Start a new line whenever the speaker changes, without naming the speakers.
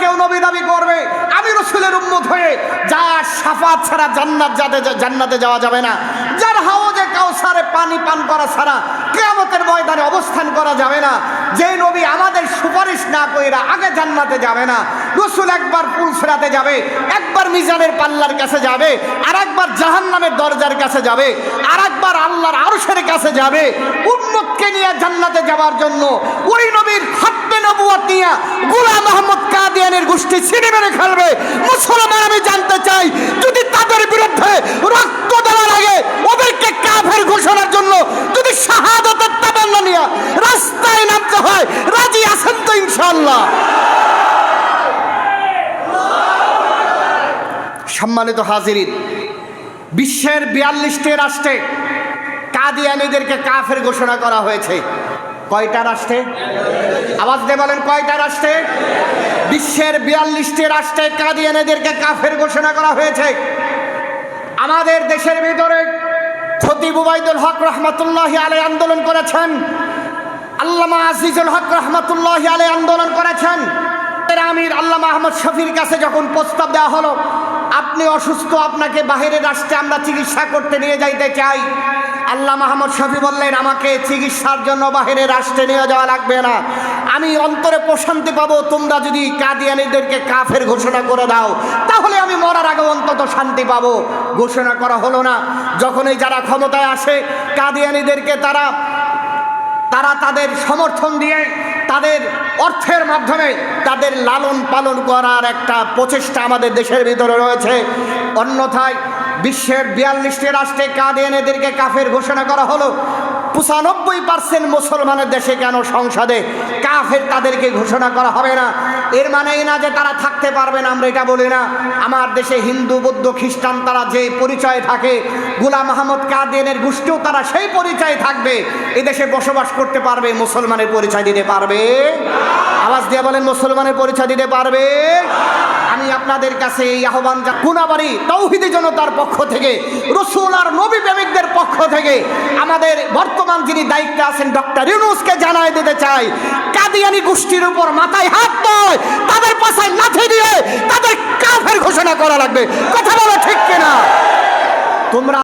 কেউ নবী দাবি করবে? আমি রসুলের উম্মত হয়ে যা সাফাত ছাড়া জান্নাত যাতে জান্নাতে যাওয়া যাবে না, যার হাওজে কাউসারে পানি পান করা ছাড়া কেয়ামতের ময়দানে অবস্থান করা যাবে না, যে নবী আমাদের সুপারিশ না কইরা আগে জান্নাতে যাবে না, রসুল একবার পুল ফেরাতে যাবে, একবার মিজানের পাল্লার কাছে যাবে আর একবার জাহান্নামের দরজার কাছে যাবে আর একবার আল্লাহর আরশের কাছে যাবে, উম্মতকে নিয়ে জান্নাতে যাওয়ার জন্য ওই নবীর নবুয়াত নিয়ে আহমদ কাদিয়ানের গোষ্ঠী ছিঁড়ে মেরে খেলবে মুসলমান আমি জানতে চাই, যদি তাদের বিরুদ্ধে রক্ত দেওয়ার আগে ওদেরকে কাফের ঘোষণার জন্য যদি শাহাদতের তাবান্না নিয়ে রাস্তায় নামতে হয়, রাজি আছেন তো ইনশাল্লাহ সম্মানিত হাজিরিন, বিশ্বের বিয়াল্লিশটি রাষ্ট্রে কাদিয়ানিদেরকে কাফের ঘোষণা করা হয়েছে। কয়টা রাষ্ট্রে আওয়াজ দিয়ে বলেন কয়টা রাষ্ট্রে বিশ্বের বিয়াল্লিশটি রাষ্ট্রে কাদিয়ানেদেরকে কাফের ঘোষণা করা হয়েছে। আমাদের দেশের ভিতরে খতিব উবাইদুল হক রহমতুল্লাহ আলাই আন্দোলন করেছেন। আল্লামা আজিজুল হক রহমতুল্লাহ আলাই আন্দোলন করেছেন। আমির আল্লামা আহমদ শফির কাছে যখন প্রস্তাব দেওয়া হলো, আপনি অসুস্থ, আপনাকে বাহিরের রাষ্ট্রে আমরা চিকিৎসা করতে নিয়ে যাইতে চাই। আল্লাহ মাহমদ শফি বললেন, আমাকে চিকিৎসার জন্য বাহিরে রাষ্ট্রে নিয়ে যাওয়া লাগবে না। আমি অন্তরে প্রশান্তি পাবো, তোমরা যদি কাদিয়ানিদেরকে কাফের ঘোষণা করে দাও, তাহলে আমি মরার আগে অন্তত শান্তি পাবো। ঘোষণা করা হলো না। যখনই যারা ক্ষমতায় আসে, কাদিয়ানিদেরকে তারা তারা তাদের সমর্থন দিয়ে তাদের অর্থের মাধ্যমে তাদের লালন পালন করার একটা প্রচেষ্টা আমাদের দেশের ভিতরে রয়েছে। অন্যথায় বিশ্বের বিয়াল্লিশটি রাষ্ট্রে কাদিয়ানেদেরকে কাফের ঘোষণা করা হলো। পঁচানব্বই পার্সেন্ট মুসলমানের দেশে কেন সংসদে কাফের তাদেরকে ঘোষণা করা হবে না? এর মানেই না যে তারা থাকতে পারবে না, আমরা এটা বলি না। আমার দেশে হিন্দু, বৌদ্ধ, খ্রিস্টান, তারা যে পরিচয় থাকে, গুলাম মাহমুদ কাদিয়ানের গোষ্ঠীও তারা সেই পরিচয় থাকবে। এদেশে বসবাস করতে পারবে, মুসলমানের পরিচয় দিতে পারবে। আওয়াজ দিয়ে বলেন, মুসলমানের পরিচয় দিতে পারবে। আমি আপনাদের কাছে এই আহ্বান জা- কোনাবাড়ি তৌহিদি জনতার পক্ষ থেকে, রসুল আর নবী পক্ষ থেকে আমাদের বর্তমান যিনি দায়িত্বে আছেন ডক্টর ইউনুসকে জানাই দিতে চাই, কাদিয়ানি গোষ্ঠীর উপর মাথায় হাত নয় তাদের পাশায় লাথি দিয়ে তাদের কাফের ঘোষণা করা লাগবে। কথা বলো ঠিক কিনা? তোমরা